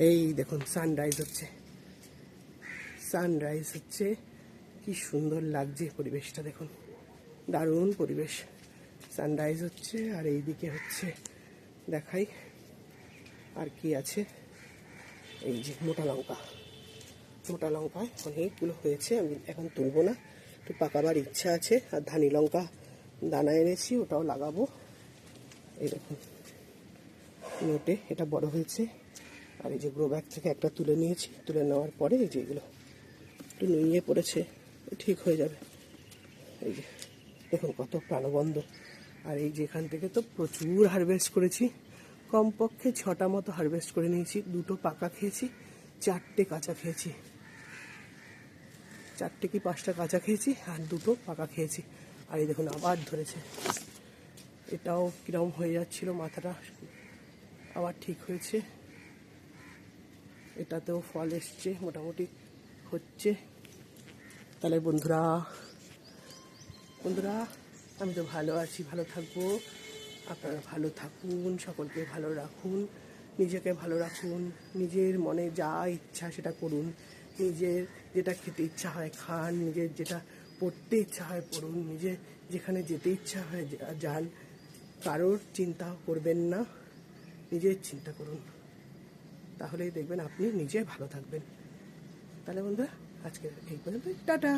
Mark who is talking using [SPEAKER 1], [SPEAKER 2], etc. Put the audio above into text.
[SPEAKER 1] এই দেখুন সানরাইজ হচ্ছে। সানরাইজ হচ্ছে। কি সুন্দর লাগছে পরিবেশটা, দেখুন। দারুণ পরিবেশ। সানরাইজ হচ্ছে আর এই দিকে হচ্ছে, দেখাই আর কি আছে। এই যে মোটা লঙ্কা। মোটা লঙ্কায় অনেকগুলো হয়েছে, আমি এখন তুলবো না। একটু পাকাবার ইচ্ছা আছে, আর ধানি লঙ্কা দানা এনেছি, ওটাও লাগাবো। এই নোটে এটা বড় হয়েছে। আর এই যে গ্রো ব্যাগ থেকে একটা তুলে নিয়েছি। তুলে নেওয়ার পরে এই যে এগুলো একটু নুইয়ে পড়েছে ঠিক হয়ে যাবে। এই যে, দেখুন কত প্রাণবন্ধ আর এই যে এখান থেকে তো প্রচুর হারভেস্ট করেছি। কমপক্ষে ছটা মতো হারভেস্ট করে নিয়েছি। দুটো পাকা খেয়েছি, চারটে কাঁচা খেয়েছি। চারটে কি পাঁচটা কাঁচা খেয়েছি আর দুটো পাকা খেয়েছি। আর এই দেখুন আবার ধরেছে। এটাও কিরম হয়ে যাচ্ছিল মাথাটা, আবার ঠিক হয়েছে। এটাতেও ফল এসছে, মোটামুটি হচ্ছে। তাহলে বন্ধুরা বন্ধুরা, আমি তো ভালো আছি, ভালো থাকব। আপনারা ভালো থাকুন, সকলকে ভালো রাখুন, নিজেকে ভালো রাখুন, নিজের মনে যা ইচ্ছা সেটা করুন। নিজের যেটা খেতে ইচ্ছা হয় খান, নিজের যেটা পড়তে ইচ্ছা হয় পড়ুন, নিজে যেখানে যেতে ইচ্ছা হয় যান। কারোর চিন্তা করবেন না, নিজের চিন্তা করুন। তাহলেই দেখবেন আপনি নিজে ভালো থাকবেন। তাহলে বন্ধুরা আজকে এই পর্যন্ত টাটা!